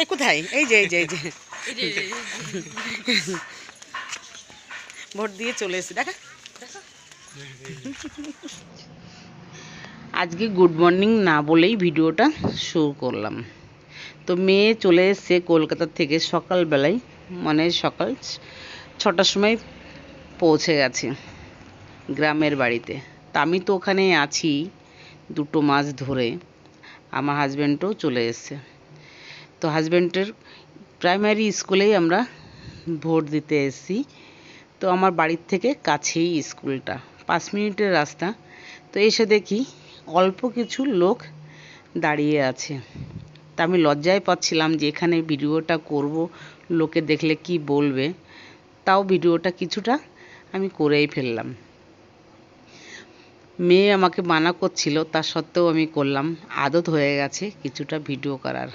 এই কোথায়? এই যে এই যে এই যে। ভোট দিয়ে চলে এসে দেখা। আজকে গুড মর্নিং না বলেই ভিডিওটা শুরু করলাম। তো মেয়ে চলে এসছে কলকাতা থেকে সকালবেলায় মানে সকাল ছটার সময় পৌঁছে গেছে গ্রামের বাড়িতে। তা আমি তো ওখানে আছি দুটো মাস ধরে আমার হাজব্যান্ডও চলে এসছে। তো হাজব্যান্ডের প্রাইমারি স্কুলেই আমরা ভোট দিতে এসেছি। তো আমার বাড়ির থেকে কাছেই স্কুলটা, পাঁচ মিনিটের রাস্তা। তো এসে দেখি অল্প কিছু লোক দাঁড়িয়ে আছে। তা আমি লজ্জায় পাচ্ছিলাম যে এখানে ভিডিওটা করব, লোকে দেখলে কি বলবে। তাও ভিডিওটা কিছুটা আমি করেই ফেললাম। মেয়ে আমাকে মানা করছিল, তা সত্ত্বেও আমি করলাম। আদত হয়ে গেছে কিছুটা ভিডিও করার।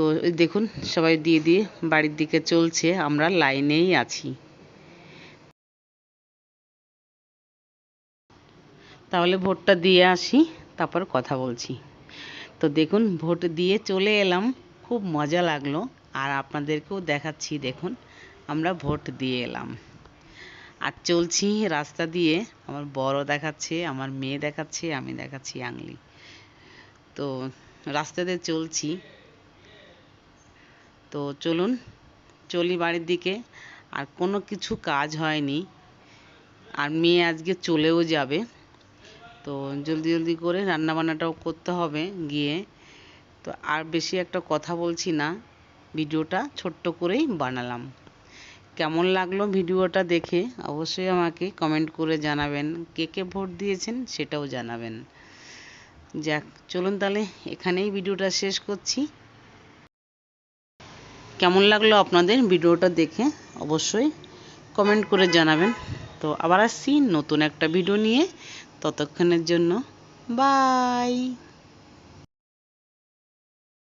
তো দেখুন, সবাই দিয়ে দিয়ে বাড়ির দিকে চলছে, আমরা লাইনেই আছি। তাহলে ভোটটা দিয়ে আসি, তারপর কথা বলছি। তো দেখুন, ভোট দিয়ে চলে এলাম, খুব মজা লাগল, আর আপনাদেরকেও দেখাচ্ছি, দেখুন, আমরা ভোট দিয়ে এলাম। আর চলছি রাস্তা দিয়ে, আমার বড় দেখাচ্ছে, আমার মেয়ে দেখাচ্ছে, আমি দেখাচ্ছি আংলি। তো রাস্তাতে চলছি তো চলুন, চলি বাড়ির দিকে। আর কোনো কিছু কাজ হয়নি। আর মেয়ে আজকে চলেও যাবে। তো জলদি জলদি করে রান্না বান্নাটাও করতে হবে গিয়ে। তো আর বেশি একটা কথা বলছি না, ভিডিওটা ছোট্ট করেই বানালাম। কেমন লাগল ভিডিওটা দেখে অবশ্যই আমাকে কমেন্ট করে জানাবেন। কে কে ভোট দিয়েছেন সেটাও জানাবেন। যাক, চলুন তাহলে এখানেই ভিডিওটা শেষ করছি। কেমন লাগল আপনাদের ভিডিওটা দেখে অবশ্যই কমেন্ট করে জানাবেন। তো আবার আসছি নতুন একটা ভিডিও নিয়ে। ততক্ষণের জন্য বাই